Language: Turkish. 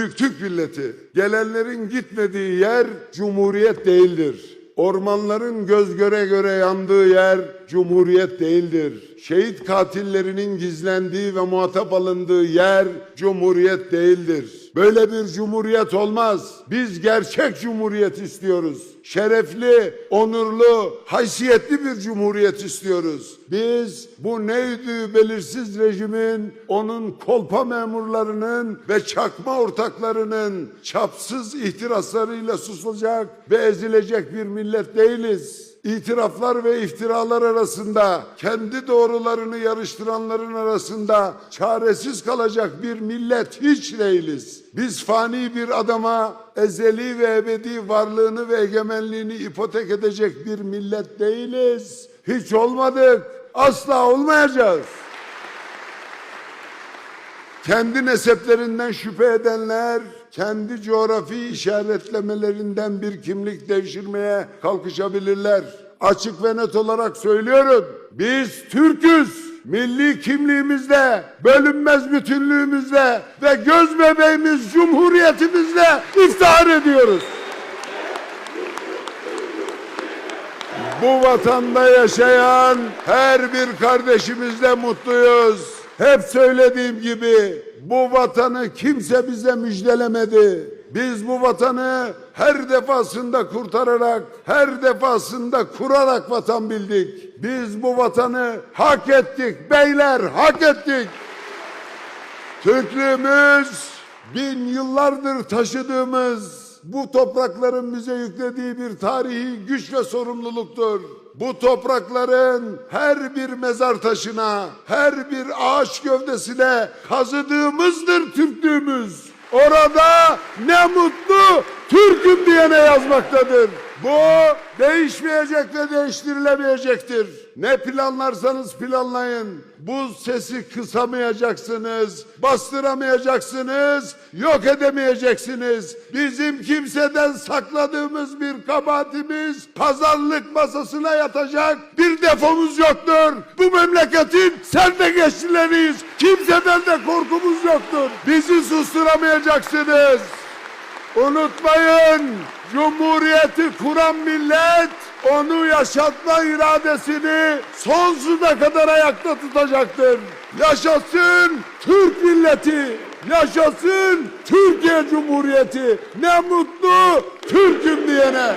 Büyük Türk milleti. Gelenlerin gitmediği yer cumhuriyet değildir. Ormanların göz göre göre yandığı yer cumhuriyet değildir. Şehit katillerinin gizlendiği ve muhatap alındığı yer cumhuriyet değildir. Böyle bir cumhuriyet olmaz. Biz gerçek cumhuriyet istiyoruz. Şerefli, onurlu, haysiyetli bir cumhuriyet istiyoruz. Biz bu neydi belirsiz rejimin, onun kolpa memurlarının ve çakma ortaklarının çapsız ihtiraslarıyla susacak ve ezilecek bir millet değiliz. İtiraflar ve iftiralar arasında kendi doğrularını yarıştıranların arasında çaresiz kalacak bir millet hiç değiliz. Biz fani bir adama ezeli ve ebedi varlığını ve egemenliğini ipotek edecek bir millet değiliz. Hiç olmadık. Asla olmayacağız. Kendi neseplerinden şüphe edenler kendi coğrafi işaretlemelerinden bir kimlik devşirmeye kalkışabilirler. Açık ve net olarak söylüyorum. Biz Türk'üz. Milli kimliğimizle, bölünmez bütünlüğümüzle ve göz bebeğimiz Cumhuriyetimizle iftihar ediyoruz. Bu vatanda yaşayan her bir kardeşimizle mutluyuz. Hep söylediğim gibi bu vatanı kimse bize müjdelemedi. Biz bu vatanı her defasında kurtararak, her defasında kurarak vatan bildik. Biz bu vatanı hak ettik beyler, hak ettik. Türklüğümüz bin yıllardır taşıdığımız bu toprakların bize yüklediği bir tarihi güç ve sorumluluktur. Bu toprakların her bir mezar taşına, her bir ağaç gövdesine kazıdığımızdır Türklüğümüz. Orada ne mutlu Türk'üm diyene yazmaktadır. Bu değişmeyecek ve değiştirilemeyecektir. Ne planlarsanız planlayın. Bu sesi kısamayacaksınız, bastıramayacaksınız, yok edemeyeceksiniz. Bizim kimseden sakladığımız bir kabahatimiz pazarlık masasına yatacak bir defomuz yoktur. Bu memleketin serde geçtileriyiz. Kimseden de korkumuz yoktur. Bizi susturamayacaksınız. Unutmayın, Cumhuriyeti kuran millet onu yaşatma iradesini sonsuza kadar ayakta tutacaktır. Yaşasın Türk milleti, yaşasın Türkiye Cumhuriyeti. Ne mutlu Türk'üm diyene.